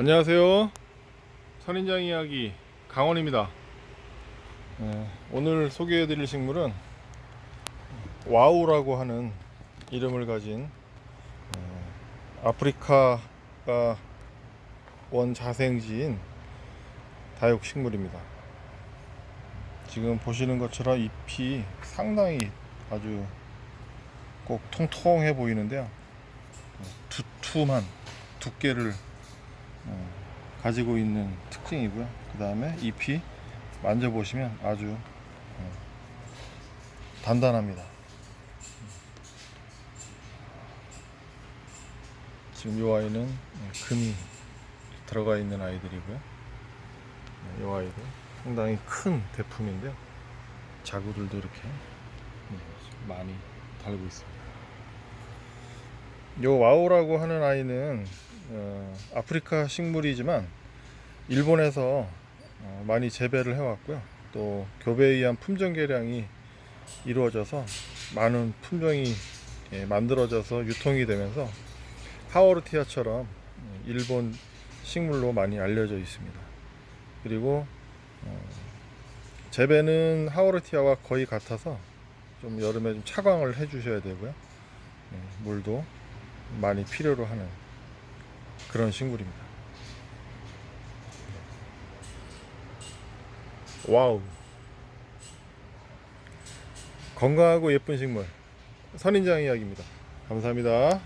안녕하세요. 선인장 이야기 강원입니다. 어, 오늘 소개해드릴 식물은 와우라고 하는 이름을 가진 어, 아프리카가 원 자생지인 다육 식물입니다. 지금 보시는 것처럼 잎이 상당히 아주 꼭 통통해 보이는데요. 두툼한 두께를 어, 가지고 있는 특징이고요. 그 다음에 잎이 만져보시면 아주 어, 단단합니다. 지금 이 아이는 어, 금이 들어가 있는 아이들이고요. 이 아이도 상당히 큰 대품인데요. 자구들도 이렇게 네, 많이 달고 있습니다. 요 와우라고 하는 아이는 어, 아프리카 식물이지만 일본에서 어, 많이 재배를 해왔고요. 또 교배에 의한 품종 개량이 이루어져서 많은 품종이 예, 만들어져서 유통이 되면서 하워르티아처럼 일본 식물로 많이 알려져 있습니다. 그리고 어, 재배는 하워르티아와 거의 같아서 좀 여름에 좀 차광을 해주셔야 되고요. 예, 물도 많이 필요로 하는 그런 식물입니다. 와우. 건강하고 예쁜 식물. 선인장 이야기입니다. 감사합니다.